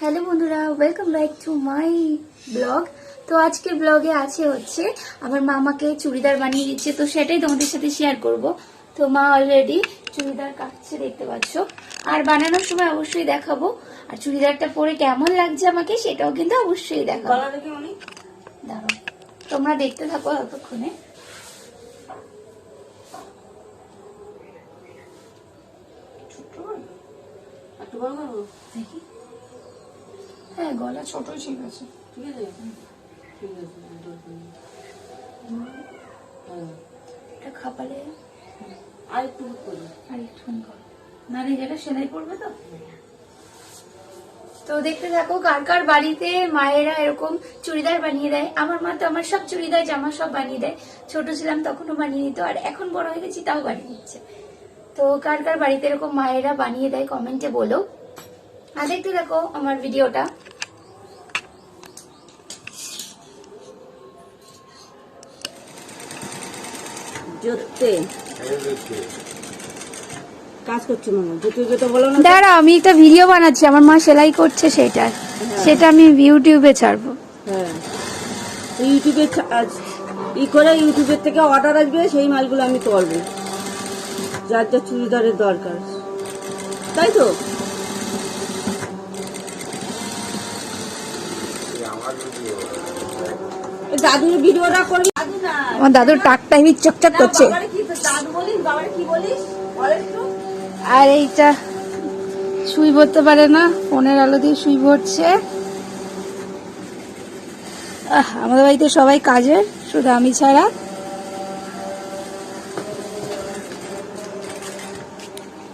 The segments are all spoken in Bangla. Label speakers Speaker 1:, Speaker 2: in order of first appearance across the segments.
Speaker 1: হ্যালো বন্ধুরা welcome back to my blog তো আজকের ব্লগে আছে হচ্ছে আমার মা আমাকে চুড়িদার বানিয়ে দিচ্ছে তো সেটাই তোমাদের সাথে শেয়ার করব। তো মা অলরেডি চুড়িদার কাটছে দেখতে পাচ্ছ। আর বানানোর সময় অবশ্যই দেখাবো। আর চুড়িদারটা পরে কেমন লাগছে আমাকে সেটাও কিন্তু অবশ্যই দেখাবো। দাঁড়াও তোমরা দেখতে থাকো ততক্ষণে দেখি। হ্যাঁ গলা ছোট ঠিক আছে।
Speaker 2: ঠিক আছে? ঠিক আছে। হ্যাঁ।
Speaker 1: এটা খাপালে
Speaker 2: আর একটু
Speaker 1: আর করো না রে যেটা সেলাই করবে তো? তো দেখতে থাকো কার কার বাড়িতে মায়েরা এরকম চুড়িদার বানিয়ে দেয়? আমার মা তো আমার সব চুড়িদার জামা সব বানিয়ে দেয়। ছোট ছিলাম তখনও বানিয়ে দিত আর এখন বড় হয়ে গেছি তাও বানিয়ে দিচ্ছে তো কার কার বাড়িতে এরকম মায়েরা বানিয়ে দেয় কমেন্টে বলো। আর দেখতে দেখো আমার ভিডিওটা।
Speaker 2: জোতে। কাজ করছে মামা জোতে জোতে বলো না
Speaker 1: দাঁড়া আমি একটা ভিডিও বানাচ্ছি। আমার মা সেলাই করছে সেটা। সেটা আমি ইউটিউবে ছাড়বো।
Speaker 2: হ্যাঁ। ইউটিউবে ই করে ইউটিউবের থেকে অর্ডার আসবে সেই মালগুলো আমি করব যার যা চুড়িদারের দরকার। তাই তো? এই দাদুর ভিডিওটা করবি?
Speaker 1: আমার দাদুর টাকটা হেবি চকচক করছে। আর এইটা সুই ভরতে পারে না ফোনের আলো দিয়ে সুই ভরছে। আহ, আমাদের বাড়িতে সবাই কাজের শুধু আমি ছাড়া।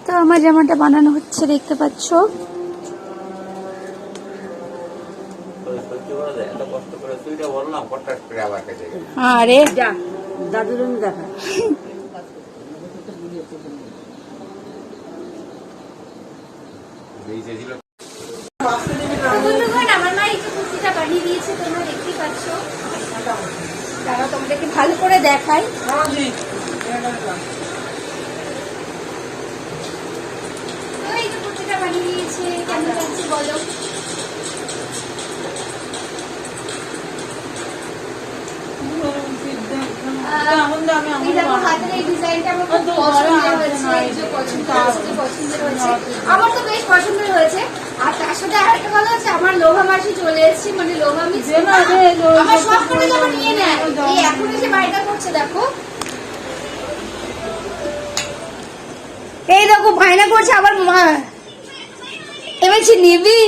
Speaker 1: তো আমার জামাটা বানানো হচ্ছে দেখতে পাচ্ছ?
Speaker 3: করা যায় এত কষ্ট করে তুইটা বললাম হঠাৎ করে আবার কেটে গেল।
Speaker 1: আরে।
Speaker 2: যা দাদুর দেখা।
Speaker 3: এই যে ছিল।
Speaker 1: বন্ধুগণ আমার মা এই যে কুর্তিটা বানিয়ে দিয়েছে তোমরা দেখতেই পাচ্ছ। তারা তোমাদেরকে ভালো করে দেখাই তো এই যে কুর্তিটা বানিয়ে দিয়েছে কেমন লাগছে বলো? এই দেখো হাতের এই ডিজাইনটা আমার খুব এই যে পছন্দ হয়েছে, আমার তো বেশ পছন্দের হয়েছে। আর তার সাথে আরেকটা কথা হচ্ছে আমার লোভা মাসি চলে এসেছে মানে লোভা মিক্স আমার সব করে যখন নিয়ে নেয় এই এখন এসে বাড়িটা করছে দেখো। এই দেখো বায়না করছে আবার মা। এ বলছি নিবি?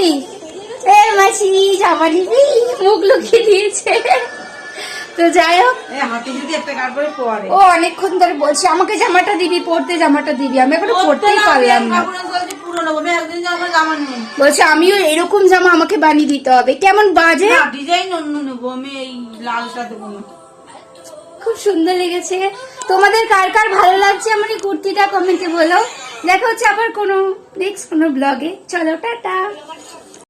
Speaker 1: এ মাসি জামা নিবি? মুখ লুকিয়ে দিয়েছে। তো যাই হোক। ও অনেকক্ষণ ধরে বলছে আমাকে জামাটা দিবি পড়তে জামাটা দিবি। আমি এখনও পড়তেই পারলাম না। বলছে আমিও এরকম জামা আমাকে বানিয়ে দিতে হবে। কেমন বাজে?
Speaker 2: ডিজাইন অন্য নেব আমি এই লালটা দেবো
Speaker 1: খুব সুন্দর লেগেছে। তোমাদের কার কার ভালো লাগছে আমার এই কুর্তিটা কমেন্টে বলো। দেখা হচ্ছে আবার কোনো নেক্সট কোনো ব্লগে চলো টাটা।